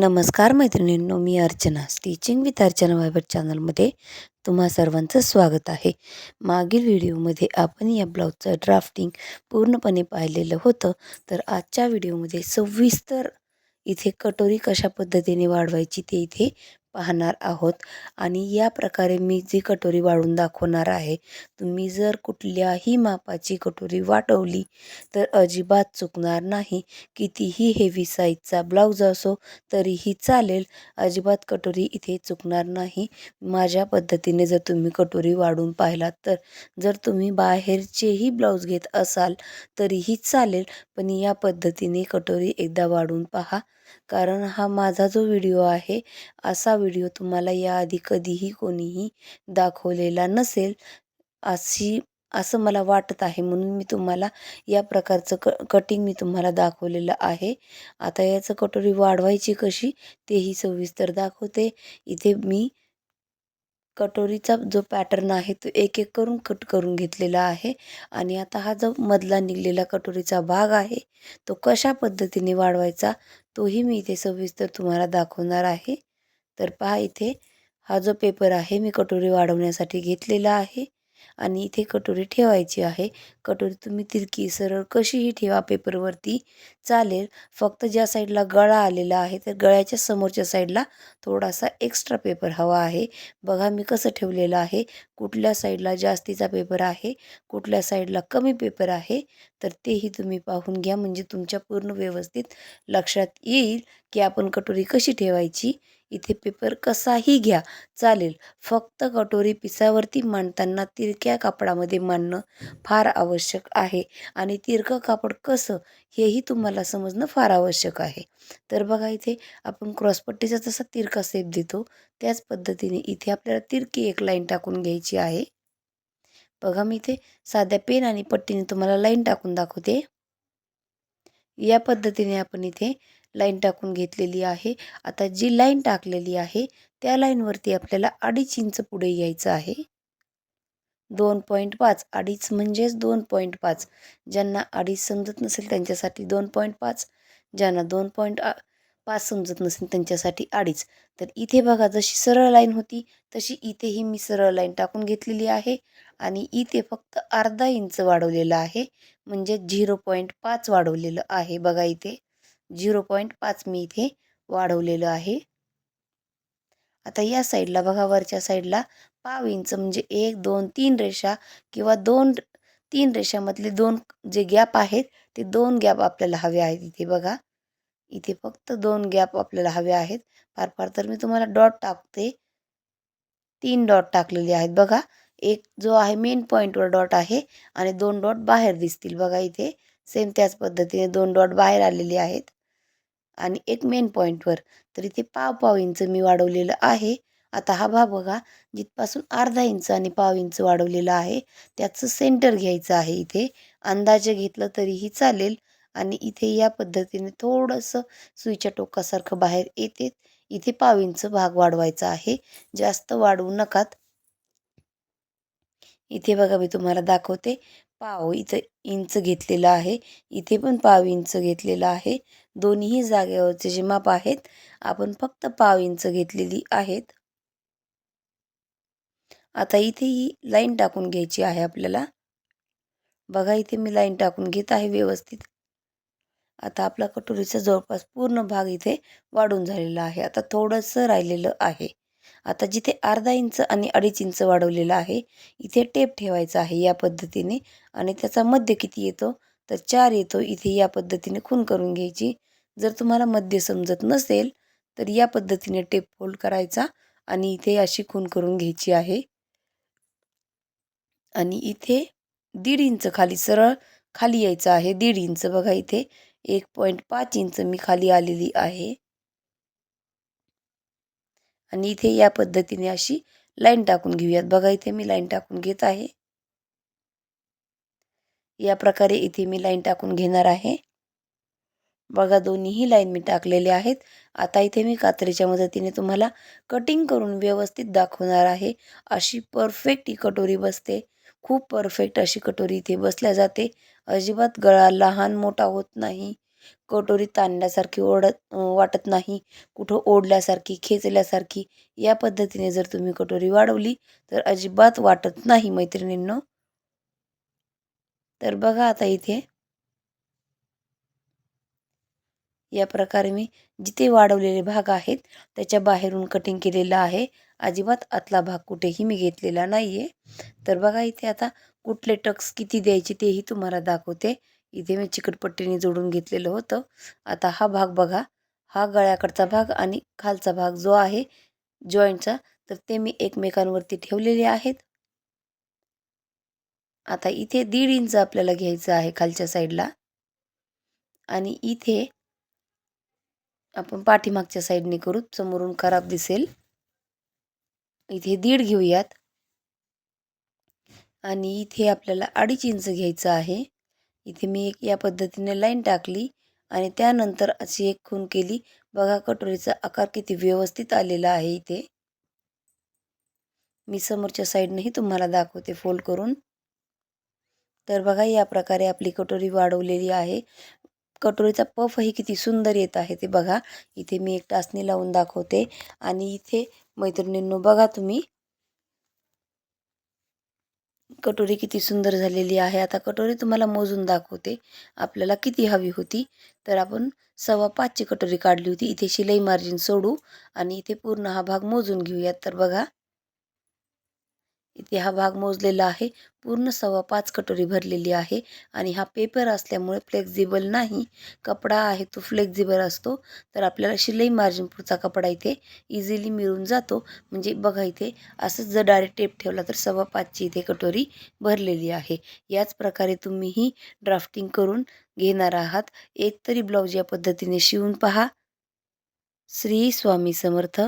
नमस्कार मैत्रिणींनो मी अर्चना. स्टिचिंग विथ अर्चना वायबर चॅनलमध्ये तुम्हा सर्वांचं स्वागत आहे. मागील व्हिडिओमध्ये आपण या ब्लाऊजचं ड्राफ्टिंग पूर्णपणे पाहिलेलं होतं. तर आजच्या व्हिडिओमध्ये सविस्तर इथे कटोरी कशा पद्धतीने वाढवायची ते इथे पाहणार आहोत. आणि या प्रकारे मी जी कटोरी वाढून दाखवणार आहे तुम्ही जर कुठल्याही मापाची कटोरी वाटवली तर अजिबात चुकणार नाही. कितीही हेवी साईजचा ब्लाऊज असो तरीही चालेल. अजिबात कटोरी इथे चुकणार नाही. माझ्या पद्धतीने जर तुम्ही कटोरी वाढून पाहिलात तर जर तुम्ही बाहेरचेही ब्लाऊज घेत असाल तरीही चालेल. पण या पद्धतीने कटोरी एकदा वाढून पहा. कारण हा माझा जो व्हिडिओ आहे असा व्हिडिओ तुम्हाला याआधी कधीही कोणीही दाखवलेला नसेल अशी असं मला वाटत आहे. म्हणून मी तुम्हाला या प्रकारचं क कटिंग मी तुम्हाला दाखवलेलं आहे. आता याचं कटोरी वाढवायची कशी तेही सविस्तर दाखवते. इथे मी कटोरीचा जो पॅटर्न आहे तो एक एक करून कट करून घेतलेला आहे. आणि आता हा जो मधला निघलेला कटोरीचा भाग आहे तो कशा पद्धतीने वाढवायचा तोही मी इथे सविस्तर तुम्हाला दाखवणार आहे. तर पहा इथे हा जो पेपर आहे मी कटोरी वाढवण्यासाठी घेतलेला आहे. आणि इथे कटोरी ठेवायची आहे. कटोरी तुम्ही तिरकी सरळ कशीही ठेवा पेपरवरती. चालेल. फक्त ज्या साईडला गळा आलेला आहे तर गळ्याच्या समोरच्या साईडला थोडासा एक्स्ट्रा पेपर हवा आहे. बघा मी कसं ठेवलेलं आहे. कुठल्या साईडला जास्तीचा पेपर आहे कुठल्या साईडला कमी पेपर आहे तर तेही तुम्ही पाहून घ्या. म्हणजे तुमच्या पूर्ण व्यवस्थित लक्षात येईल की आपण कटोरी कशी ठेवायची. इथे पेपर कसाही घ्या. चालेल. फक्त कटोरी पिसावरती मांडताना तिरक्या कापडामध्ये मांडणं फार आवश्यक आहे. आणि तिरकं कापड कसं हेही तुम्हाला समजणं फार आवश्यक आहे. तर बघा इथे आपण क्रॉसपट्टीचा जसा तिरका सेप देतो त्याच पद्धतीने इथे आपल्याला तिरकी एक लाईन टाकून घ्यायची आहे. बघा मी इथे साध्या पेन आणि पट्टीने तुम्हाला लाईन टाकून दाखवते. या पद्धतीने आपण इथे लाईन टाकून घेतलेली आहे. आता जी लाईन टाकलेली आहे त्या लाईनवरती आपल्याला अडीच इंच पुढे यायचं आहे. दोन पॉईंट पाच अडीच म्हणजेच दोन पॉईंट पाच. ज्यांना अडीच समजत नसेल त्यांच्यासाठी दोन पॉईंट पाच. ज्यांना दोन पॉईंट पाच समजत नसेल त्यांच्यासाठी अडीच. तर इथे बघा जशी सरळ लाईन होती तशी इथेही मी सरळ लाईन टाकून घेतलेली आहे. आणि इथे फक्त अर्धा इंच वाढवलेलं आहे. म्हणजे झिरो पॉईंट पाच वाढवलेलं आहे बघा इथे. झिरो पॉईंट पाच मी इथे वाढवलेलं आहे. आता या साईडला बघा वरच्या साईडला पाव इंच म्हणजे एक दोन तीन रेषा किंवा दोन तीन रेषामधले दोन जे गॅप आहेत ते दोन गॅप आपल्याला हवे आहेत इथे बघा. इथे फक्त दोन गॅप आपल्याला हवे आहेत. फार फार तर मी तुम्हाला डॉट टाकते. तीन डॉट टाकलेले आहेत बघा. एक जो आहे मेन पॉईंटवर डॉट आहे आणि दोन डॉट बाहेर दिसतील बघा इथे. सेम त्याच पद्धतीने दोन डॉट बाहेर आलेले आहेत. आणि एक मेन पॉईंटवर तर इथे पाव पाव इंच मी वाढवलेलं आहे. आता हा भाग बघा जिथपासून अर्धा इंच आणि पाव इंच वाढवलेला आहे त्याचं सेंटर घ्यायचं आहे इथे. अंदाजे घेतलं तरीही चालेल. आणि इथे या पद्धतीने थोडंसं सुईच्या टोकासारखं बाहेर येते. इथे पाव इंच भाग वाढवायचा आहे. जास्त वाढवू नकात. इथे बघा मी तुम्हाला दाखवते. पाव इथं इंच घेतलेलं आहे. इथे पण पाव इंच घेतलेलं आहे. दोन्ही जागेवरचे जे माप आहेत आपण फक्त पाव इंच घेतलेली आहेत. आता इथे ही लाईन टाकून घ्यायची आहे आपल्याला. बघा इथे मी लाईन टाकून घेत आहे व्यवस्थित. आता आपला कटोरीचा जवळपास पूर्ण भाग इथे वाढून झालेला आहे. आता थोडंसं राहिलेलं आहे. आता जिथे अर्धा इंच आणि अडीच इंच वाढवलेलं आहे इथे टेप ठेवायचा आहे या पद्धतीने आणि त्याचा मध्य किती येतो? तर चार येतो. इथे या पद्धतीने खून करून घ्यायची. जर तुम्हाला मध्य समजत नसेल तर या पद्धतीने टेप फोल्ड करायचा आणि इथे अशी खून करून घ्यायची आहे. आणि इथे दीड इंच खाली सरळ खाली यायचं आहे. दीड इंच बघा इथे. एक पॉईंट पाच इंच मी खाली आलेली आहे. आणि इथे या पद्धतीने अशी लाईन टाकून घेऊयात. बघा इथे मी लाईन टाकून घेत आहे. या प्रकारे इथे मी लाईन टाकून घेणार आहे. बघा दोन्हीही लाईन मी टाकलेले आहेत. आता इथे मी कात्रीच्या मदतीने तुम्हाला कटिंग करून व्यवस्थित दाखवणार आहे. अशी परफेक्ट ही कटोरी बसते. खूप परफेक्ट अशी कटोरी इथे बसल्या जाते. अजिबात गळा लहान मोठा होत नाही. कटोरी ताणल्यासारखी ओढत वाटत नाही. कुठं ओढल्यासारखी खेचल्यासारखी या पद्धतीने जर तुम्ही कटोरी वाढवली तर अजिबात वाटत नाही मैत्रिणींनो. तर बघा आता इथे. या प्रकारे मी जिथे वाढवलेले भाग आहेत त्याच्या बाहेरून कटिंग केलेलं आहे. अजिबात आतला भाग कुठेही मी घेतलेला नाही आहे तर बघा इथे आता कुठले टक्स किती द्यायचे तेही तुम्हाला दाखवते. इथे मी चिकटपट्टीने जोडून घेतलेलं होतं. आता हा भाग बघा. हा गळ्याकडचा भाग आणि खालचा भाग जो आहे जॉईंटचा तर ते मी एकमेकांवरती ठेवलेले आहेत. आता इथे दीड इंच आपल्याला घ्यायचं आहे खालच्या साईडला. आणि इथे आपण पाठीमागच्या साईडने करू. समोरून खराब दिसेल. इथे दीड घेऊयात. आणि इथे आपल्याला अडीच इंच घ्यायचं आहे. इथे मी एक या पद्धतीने लाईन टाकली आणि त्यानंतर अशी एक खून केली. बघा कटोरीचा आकार किती व्यवस्थित आलेला आहे इथे. मी समोरच्या साईडनंही तुम्हाला दाखवते फोल्ड करून. तर बघा या प्रकारे आपली कटोरी वाढवलेली आहे. कटोरीचा पफही किती सुंदर येत आहे ते बघा. इथे मी एक टाचणी लावून दाखवते. आणि इथे मैत्रिणींनो बघा तुम्ही. कटोरी किती सुंदर झालेली आहे. आता कटोरी तुम्हाला मोजून दाखवते. आपल्याला किती हवी होती. तर आपण सव्वा पाचची कटोरी काढली होती. इथे शिलाई मार्जिन सोडू आणि इथे पूर्ण हा भाग मोजून घेऊयात. तर बघा इथे हा भाग मोजलेला आहे. पूर्ण सव्वा पाच कटोरी भरलेली आहे आणि हा पेपर असल्यामुळे फ्लेक्झिबल नाही. कपडा आहे तो फ्लेक्झिबल असतो. तर आपल्याला शिलाई मार्जिन पुढचा कपडा इथे इझिली मिळून जातो. म्हणजे बघा इथे असंच जर डायरेक्ट टेप ठेवला तर सव्वा पाचची इथे कटोरी भरलेली आहे. याच प्रकारे तुम्हीही ड्राफ्टिंग करून घेणार आहात. एक तरी ब्लाऊज या पद्धतीने शिवून पहा. श्री स्वामी समर्थ.